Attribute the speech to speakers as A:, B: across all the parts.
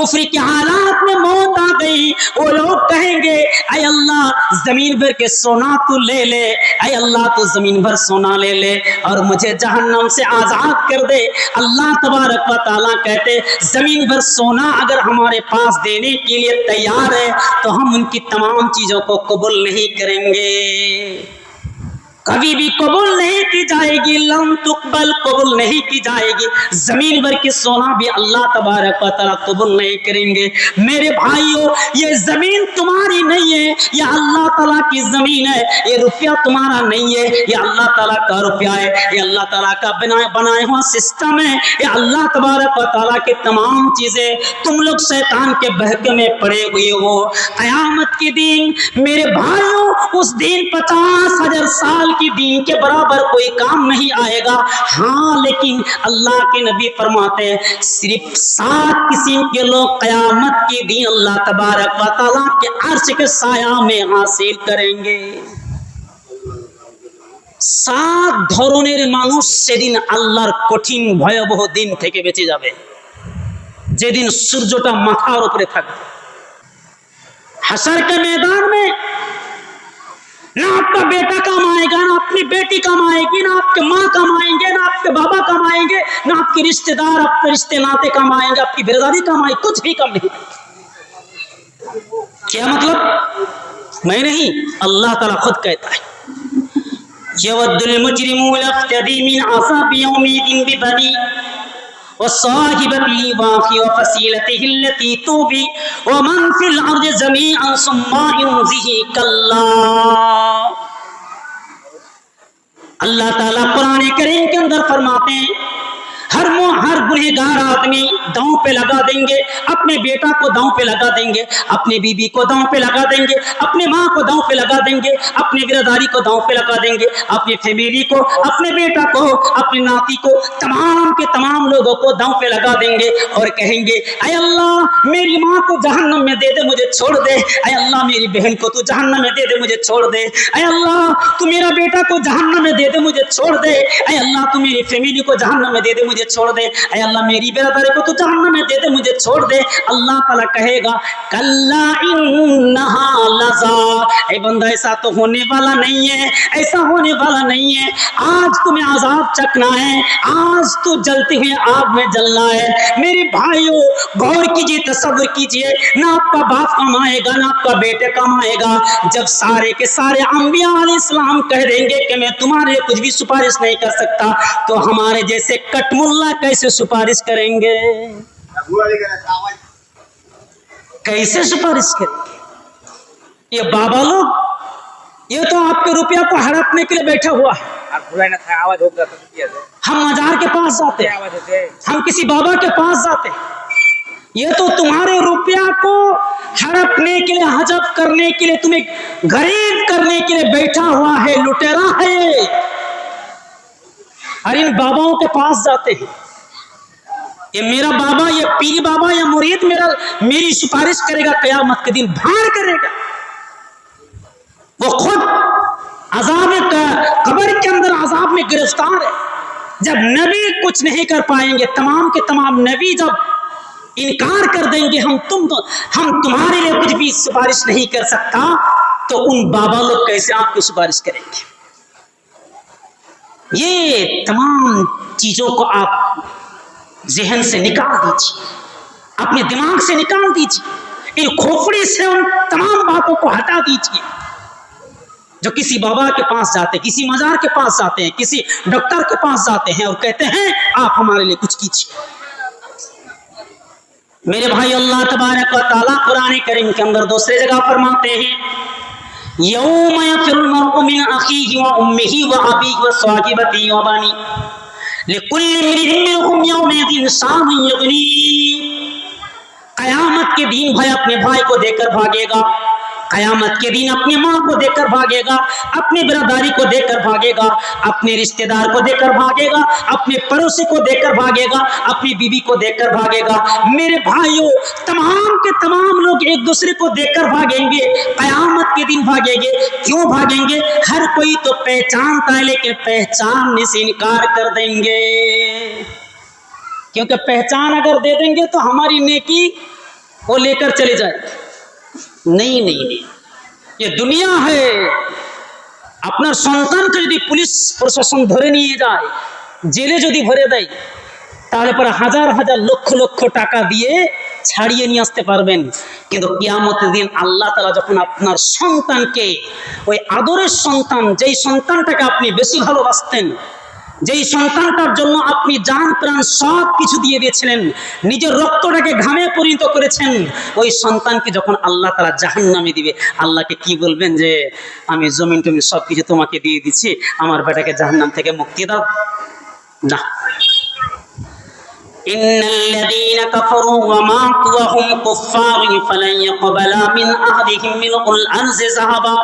A: کفری کے حالات میں موت آ گئی۔ وہ لوگ کہیں گے، اے اللہ، زمین بھر کے سونا تو لے لے۔ اے اللہ، تو زمین بھر سونا لے لے۔ اور مجھے جہنم سے آزاد کر دے۔ اللہ تبارک و تعالیٰ کہتے، زمین بھر سونا اگر ہمارے پاس دینے کے لیے تیار ہے، تو ہم ان کی تمام چیزوں کو قبول نہیں کریں گے۔ کبھی بھی قبول نہیں کی جائے گی، لم تقبل قبول نہیں کی جائے گی۔ زمین بھر کی سونا بھی اللہ تبارک و تعالیٰ قبول نہیں کریں گے۔ میرے بھائیوں یہ زمین تمہاری نہیں ہے، یہ اللہ تعالیٰ کی زمین ہے۔ یہ روپیہ تمہارا نہیں ہے، یہ اللہ تعالیٰ کا روپیہ ہے۔ یہ اللہ تعالیٰ کا بنائے بنایا ہوا سسٹم ہے۔ یہ اللہ تبارک و تعالیٰ کی تمام چیزیں تم لوگ شیطان کے بہکے میں پڑے ہوئے ہو۔ قیامت کے دن میرے بھائیوں اس دن پچاس ہزار سال کی دین کے برابر کوئی کام نہیں آئے گا ہاں لیکن اللہ کے نبی فرماتے ہیں صرف سات قسم کے لوگ قیامت کے دن اللہ تبارک و تعالیٰ کے عرش کے سایہ میں حاصل کریں گے সাত ধরনের মানুষ সেদিন আল্লাহর কঠিন ভয়াবহ দিন থেকে বেঁচে যাবে যেদিন সূর্যটা মাথার উপরে থাকবে نہ آپ کا بیٹا کمائے گا، نہ اپنی بیٹی کمائے گی، نہ آپ کے ماں کمائیں گے، نہ آپ کے بابا کمائیں گے، نہ آپ کے رشتے دار، آپ کے رشتے ناتے کمائیں گے، آپ کی برادری کمائے، کچھ بھی کم نہیں۔ کیا مطلب؟ میں نہیں، اللہ تعالیٰ خود کہتا ہے۔ يود المجرم لفتدي من عصاب يوم الدين ببني وصاحبته واخي وفصيلته التي توبي ومن في الأرض جميعا ثم ينزه كلا اللہ تعالیٰ قرآن کریم کے اندر فرماتے ہیں ہر مو ہر گنہگار آدمی داؤں پہ لگا دیں گے، اپنے بیٹا کو داؤں پہ لگا دیں گے، اپنے بیوی کو داؤں پہ لگا دیں گے، اپنے ماں کو داؤں پہ لگا دیں گے، اپنے براداری کو داؤں پہ لگا دیں گے، اپنی فیملی کو، اپنے بیٹا کو اپنے ناتی کو، تمام کے تمام لوگوں کو داؤں پہ لگا دیں گے اور کہیں گے، اے اللہ، میری ماں کو جہنم میں دے دے، مجھے چھوڑ دے۔ اے اللہ، میری بہن کو تو جہنم میں دے دے، مجھے چھوڑ دے۔ اے اللہ، تو میرا بیٹا کو جہنم میں دے دے، مجھے چھوڑ دے۔ اے اللہ، تو میری فیملی کو جہنم میں دے دے، مجھے چھوڑ دے۔ اے اللہ میری برادری کو تو جہنم میں دے دے، مجھے چھوڑ دے۔ اللہ تعالیٰ کہے گا، کلا انہا لزا اے بندہ، ایسا تو ہونے والا نہیں ہے، ایسا ہونے والا نہیں ہے۔ آج تمہیں عذاب چکنا ہے، آج تو جلتے ہوئے آگ میں جلنا ہے۔ میرے بھائیوں غور کیجیے، تصور کیجیے۔ نہ آپ کا باپ کمائے گا، نہ آپ کا بیٹے کمائے گا۔ جب سارے کے سارے انبیاء علیہ السلام کہہ دیں گے کہ میں تمہارے کچھ بھی سفارش نہیں کر سکتا، تو ہمارے جیسے کٹ ملا کیسے سفارش کریں گے؟ کیسے سفارش کریں گے؟ یہ بابا لوگ یہ تو آپ کے روپیہ کو ہڑپنے کے لیے بیٹھا ہوا ہے۔ ہم مزار کے پاس جاتے ہیں۔ ہم کسی بابا کے پاس جاتے ہیں۔ یہ تو تمہارے روپیہ کو ہڑپنے کے لیے حجب کرنے کے لیے تمہیں غریب کرنے کے لیے بیٹھا ہوا ہے لٹیرا ہے۔ اور ان باباؤں کے پاس جاتے ہیں۔ یہ میرا بابا، یہ پیر بابا یا مرید میرا، میری سفارش کرے گا، قیامت کے دن بھاڑ کرے گا۔ وہ خود عذاب قبر کے اندر عذاب میں گرفتار ہے۔ جب نبی کچھ نہیں کر پائیں گے، تمام کے تمام نبی جب انکار کر دیں گے، ہم تم ہم تمہارے لیے کچھ بھی سفارش نہیں کر سکتا، تو ان بابا لوگ کیسے آپ کی سفارش کریں گے؟ یہ تمام چیزوں کو آپ ذہن سے نکال دیجیے اپنے دماغ سے نکال دیجیے ان کھوپڑی سے ان تمام باتوں کو ہٹا دیجیے جو کسی بابا کے پاس جاتے ہیں، کسی مزار کے پاس جاتے ہیں، کسی ڈاکٹر کے پاس جاتے ہیں اور کہتے ہیں، آپ ہمارے لیے کچھ کیجیے میرے بھائی، اللہ تبارک و تعالیٰ قرآن کریم کے اندر دوسرے جگہ فرماتے ہیں، یوم یفر المرء من اخیہ و امہ و ابیہ و صاحبتہ و بنی قیامت کے دین بھائی اپنے بھائی کو دیکھ کر بھاگے گا۔ قیامت کے دن اپنی ماں کو دیکھ کر بھاگے گا، اپنی برادری کو دیکھ کر بھاگے گا، اپنے رشتہ دار کو دیکھ کر بھاگے گا، اپنے پڑوسی کو دیکھ کر بھاگے گا، اپنی بیوی کو دیکھ کر بھاگے گا۔ میرے بھائیوں تمام کے تمام لوگ ایک دوسرے کو دیکھ کر بھاگیں گے، قیامت کے دن بھاگیں گے، کیوں بھاگیں گے؟ ہر کوئی تو پہچانتا ہے، لیکن پہچاننے سے انکار کر دیں گے۔ کیونکہ پہچان اگر دے دیں گے تو ہماری نیکی وہ لے کر چلے جائے۔ নেই নেই এ দুনিয়া হয়ে আপনার সন্তানকে যদি পুলিশ প্রশাসন ধরে নিয়ে যায়, জেলে যদি ভরে দেয়, তাহলে পরে হাজার হাজার লক্ষ লক্ষ টাকা দিয়ে ছাড়িয়ে নিয়ে আসতে পারবেন। কিন্তু কিয়ামতের দিন আল্লাহ তালা যখন আপনার সন্তানকে, ওই আদরের সন্তান, যেই সন্তানটাকে আপনি বেশি ভালোবাসতেন যেই সন্তানটার জন্য আপনি জান প্রাণ সব কিছু দিয়ে দিয়েছিলেন নিজের রক্তটাকে ঘামে পরিণত করেছেন ওই সন্তানকে যখন আল্লাহ তারা জাহান নামে দিবে আল্লাহকে কি বলবেন যে আমি জমিন টমিন সব কিছু তোমাকে দিয়ে দিচ্ছি আমার বেটাকে জাহান্নাম থেকে মুক্তি দাও না إن الذين كفروا وماتوا وهم كفار فلن يقبل من أحدهم ملء الأرض ذهبا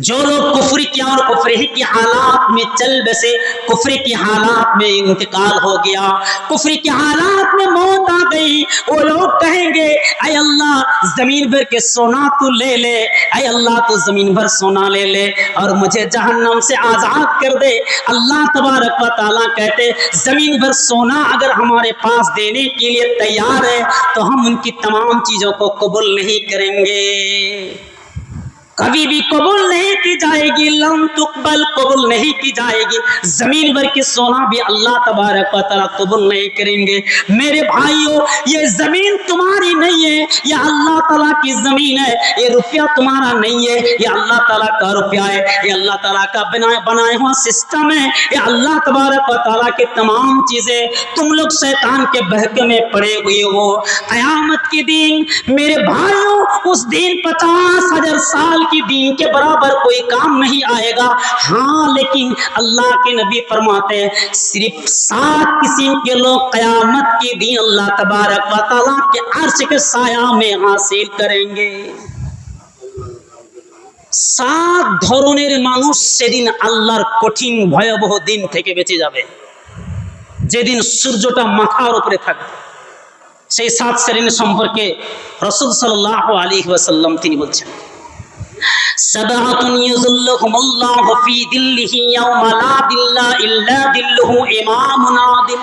A: جو لوگ کفر کیا اور کفر ہی کی حالات میں چل بسے، کفر کی حالات میں انتقال ہو گیا۔ کفر کی حالات میں موت آ گئی۔ وہ لوگ کہیں گے، اے اللہ، زمین بھر کے سونا تو لے لے۔ اے اللہ، تو زمین بھر سونا لے لے۔ اور مجھے جہنم سے آزاد کر دے۔ اللہ تبارک و تعالیٰ کہتے، زمین بھر سونا اگر ہمارے پاس دینے کے لیے تیار ہے، تو ہم ان کی تمام چیزوں کو قبول نہیں کریں گے۔ کبھی بھی قبول نہیں کی جائے گی، لم تقبل، قبول نہیں کی جائے گی۔ زمین بھر کے سونا بھی اللہ تبارک و تعالیٰ قبول نہیں کریں گے۔ میرے بھائیوں یہ زمین تمہاری نہیں ہے، یہ اللہ تعالیٰ کی زمین ہے۔ یہ روپیہ تمہارا نہیں ہے، یہ اللہ تعالیٰ کا روپیہ ہے۔ یہ اللہ تعالیٰ کا بنا بنایا ہوا سسٹم ہے۔ یہ اللہ تبارک و تعالیٰ کی تمام چیزیں تم لوگ شیطان کے بہکے میں پڑے ہوئے ہو۔ قیامت کے دن میرے بھائیوں اس دن پچاس ہزار سال کی دین کے برابر کوئی کام نہیں آئے گا۔ ہاں لیکن اللہ کے نبی فرماتے ہیں، صرف سات قسم کے لوگ قیامت کے دین اللہ تبارک و تعالیٰ کے عرش کے سایہ میں حاصل کریں گے۔ সাত ধরনের মানুষ সেদিন আল্লাহর কঠিন ভয়াবহ দিন থেকে বেঁচে যাবে যেদিন সূর্যটা মাথার উপরে থাকবে সেই সাত শ্রেণি সম্পর্কে রসুল সাল্লাহ আলী ওয়াসাল্লাম তিনি বলছেন, সাদাহাতুন ইউজুল্লাহুমুল্লাহু ফি দিল্লিহি ইয়াউমা লা দিল্লা ইল্লা দিল্লুহু ইমামুন আদিল।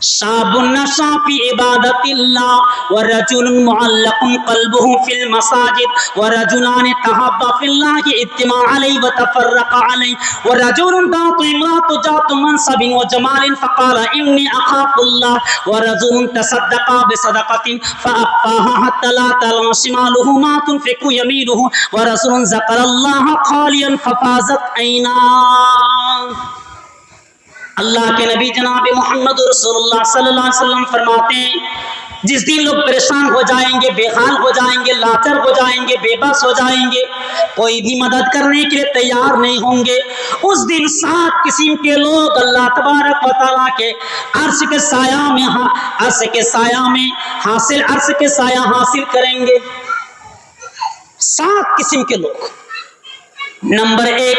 A: شاب نشا في عبادة الله ورجل معلق قلبه في المساجد ورجلان تحبا في الله اجتماع عليه وتفرق عليه. ورجل ذات امرأة ذات منصب وجمال فقال إني أخاف الله. ورجل تصدق بصدقة فأخفاها حتى لا تعلم شماله ما تنفق يمينه. ورجل ذكر الله خاليا ففازت عيناه اللہ کے نبی جناب محمد رسول اللہ صلی اللہ علیہ وسلم فرماتے ہیں، جس دن لوگ پریشان ہو جائیں گے بے حال ہو جائیں گے، لاچر ہو جائیں گے، بے بس ہو جائیں گے، کوئی بھی مدد کرنے کے لیے تیار نہیں ہوں گے، اس دن سات قسم کے لوگ اللہ تبارک و تعالیٰ کے عرش کے سایہ میں ہاں، عرش کے سایہ میں حاصل، عرش کے سایہ حاصل کریں گے۔ سات قسم کے لوگ۔ نمبر ایک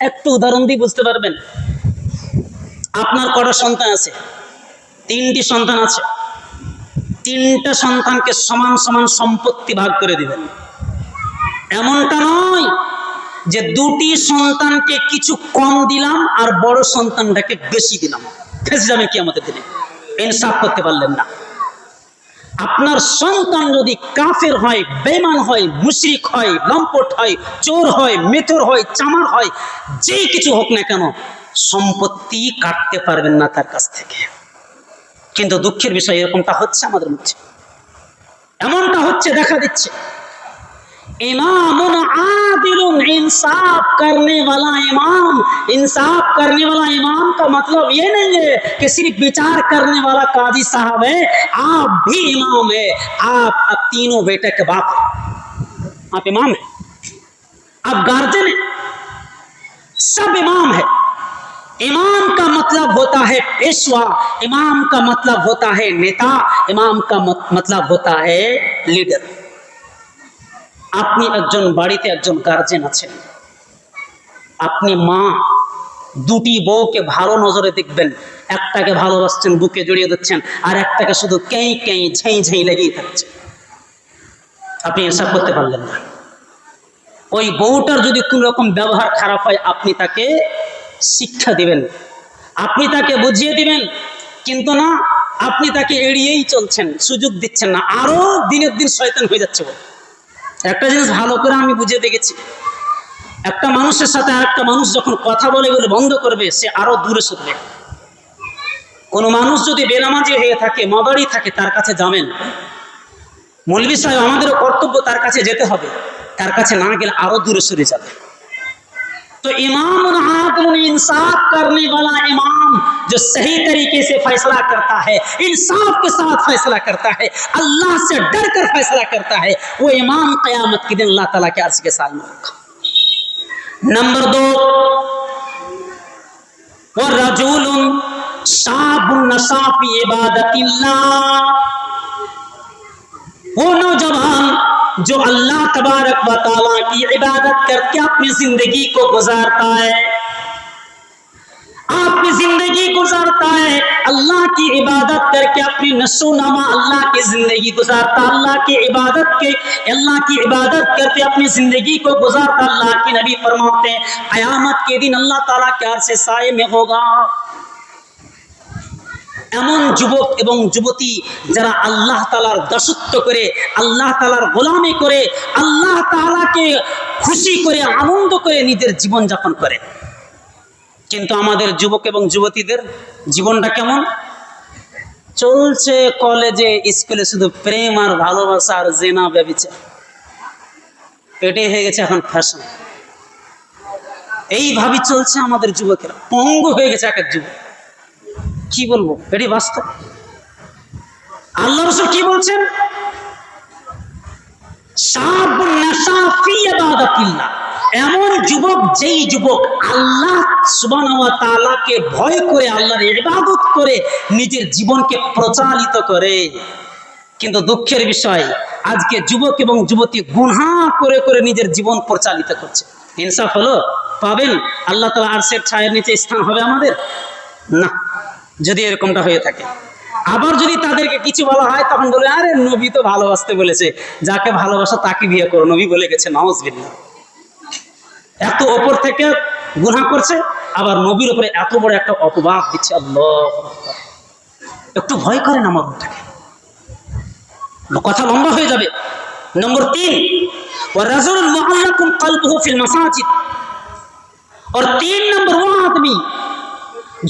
A: একটু উদাহরণ দিয়ে বুঝতে পারবেন। আপনার কটা সন্তান আছে? তিনটি সন্তান আছে। তিনটা সন্তানকে সমান সমান সম্পত্তি ভাগ করে দিবেন। এমনটা নয় যে দুটি সন্তানকে কিছু কম দিলাম আর বড় সন্তানটাকে বেশি দিলাম। ফেসে যাবে কি আমাদের দিনে ইনসাফ করতে পারলেন না। আপনার সন্তান যদি কাফের হয় বেমান হয়, মুশরিক হয়, লম্পট হয়, চোর হয় মেথর হয়, চামার হয় যেই কিছু হোক না কেন, সম্পত্তি কাটতে পারবেন না তার কাছ থেকে। কিন্তু দুঃখের বিষয় এরকমটা হচ্ছে আমাদের মধ্যে। এমনটা হচ্ছে, দেখা দিচ্ছে। امام عادل انصاف کرنے والا امام، انصاف کرنے والا امام کا مطلب یہ نہیں ہے کہ صرف بچار کرنے والا قاضی صاحب ہے، آپ بھی امام ہے آپ اب تینوں بیٹے کے باپ ہیں۔ آپ امام ہیں، آپ گارجن ہیں، سب امام ہے امام کا مطلب ہوتا ہے پیشوا، امام کا مطلب ہوتا ہے نیتا، امام کا مطلب ہوتا ہے لیڈر۔ আপনি একজন বাড়িতে একজন গার্জেন আছেন। আপনি মা, দুটি বউকে ভালো নজরে দেখবেন। একটাকে ভালোবাসছেন, বুকে জড়িয়ে দিচ্ছেন আর একটাকে শুধু কেই কেই, ঝেঁই ঝেঁই লেগেই থাকছে। আপনি এসব করতে পারলেন না। ওই বউটার যদি কোন রকম ব্যবহার খারাপ হয়, আপনি তাকে শিক্ষা দিবেন। আপনি তাকে বুঝিয়ে দিবেন, কিন্তু না, আপনি তাকে এড়িয়েই চলছেন, সুযোগ দিচ্ছেন না। আরও দিনের দিন শয়তান হয়ে যাচ্ছে ও। একটা জিনিস ভালো করে আমি বুঝে দেখেছি। একটা মানুষের সাথে আরেকটা মানুষ যখন কথা বলে বলে বন্ধ করবে, সে আরও দূরে সরবে কোনো মানুষ যদি বেনামাজি হয়ে থাকে, মদারি থাকে, তার কাছে যাবেন মৌলবী সাহেব, আমাদেরও কর্তব্য তার কাছে যেতে হবে। তার কাছে না গেলে আরও দূরে সরে যাবে। تو امام العادل انصاف کرنے والا امام جو صحیح طریقے سے فیصلہ کرتا ہے، انصاف کے ساتھ فیصلہ کرتا ہے، اللہ سے ڈر کر فیصلہ کرتا ہے، وہ امام قیامت کے دن اللہ تعالیٰ کے عرض کے سامنے میں ہوگا۔ نمبر دو وہ رجول شاب النصاف عبادت اللہ وہ نوجوان جو اللہ تبارک و تعالیٰ کی عبادت کر کے اپنی زندگی کو گزارتا ہے۔ اپنی زندگی گزارتا ہے۔ اللہ کی عبادت کر کے اپنی نشو نما اللہ کی زندگی گزارتا، اللہ کی عبادت کے، اللہ کی عبادت کر کے اپنی زندگی کو گزارتا، اللہ کی نبی فرماتے ہیں، قیامت کے دن اللہ تعالیٰ کے عرصے سائے میں ہوگا۔ এমন যুবক এবং যুবতী যারা আল্লাহ তালার দাসত্ব করে, আল্লাহ তালার গোলামি করে, আল্লাহ তালাকে খুশি করে, আনন্দ করে নিজের জীবন যাপন করে। কিন্তু আমাদের যুবক এবং যুবতীদের জীবনটা কেমন? চলছে কলেজে, স্কুলে শুধু প্রেম আর ভালোবাসা আর জেনা ব্যবচার। এটাই হয়ে গেছে এখন ফ্যাশন এইভাবে চলছে আমাদের যুবকেরা। পঙ্গু হয়ে গেছে এক এক যুবক। কি বলব? এটি বাস্তব আল্লাহ রসুল কি বলছেন? এমন যুবক, যেই যুবক আল্লাহ ওয়া ভয় করে, আল্লাহর ইবাদত করে, নিজের জীবনকে প্রচালিত করে। কিন্তু দুঃখের বিষয়, আজকে যুবক এবং যুবতী গুনহা করে করে নিজের জীবন পরিচালিত করছে। ইনসাফ হলো, পাবেন? আল্লাহ তালা আরশের ছায়ের নিচে স্থান হবে আমাদের? না। যদি এরকমটা হয়ে থাকে। আবার যদি তাদেরকে কিছু বলা হয়, তখন বলে, আরে, নবী তো ভালোবাসতে বলেছে। যাকে ভালোবাসা তাকে বিয়ে করো। নবী বলে গেছে নওয়াজ বিল্লা এত ওপর থেকে গুনাহ করছে, আবার নবীর উপরে এত বড় একটা অপবাদ দিচ্ছে, আল্লাহ একটু ভয় করেন আমার ওটাকে কথা লম্বা হয়ে যাবে। নম্বর তিন ওয়ারাজুল মুআল্লাকুম কালবুহু ফিল মাসাজিদ। আর তিন নম্বর, ওয়া আদমি।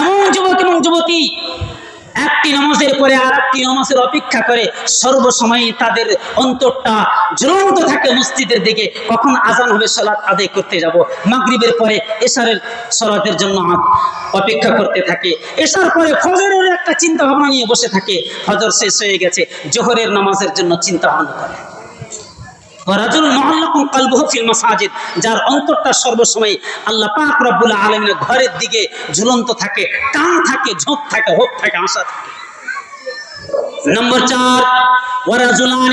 A: এমন যুবক এবং যুবতী একটি নামাজের পরে আর একটি নামাজের অপেক্ষা করে সর্বসময় তাদের অন্তরটা জ্বলন্ত থাকে মসজিদের দিকে কখন আজান হবে সলাৎ আদায় করতে যাব মাগরিবের পরে এশারের সলাতের জন্য অপেক্ষা করতে থাকে। এশার পরে ফজরের একটা চিন্তা ভাবনা নিয়ে বসে থাকে। ফজর শেষ হয়ে গেছে, জোহরের নামাজের জন্য চিন্তা ভাবনা করে। যার অন্তরটা সর্বসময় আল্লাহ পাক রব্বুল আলামিনের ঘরের দিকে ঝুলন্ত থাকে, টান থাকে ঝোঁক থাকে হোক থাকে, আশা থাকে। নম্বর চার ওয়ারাজুলানি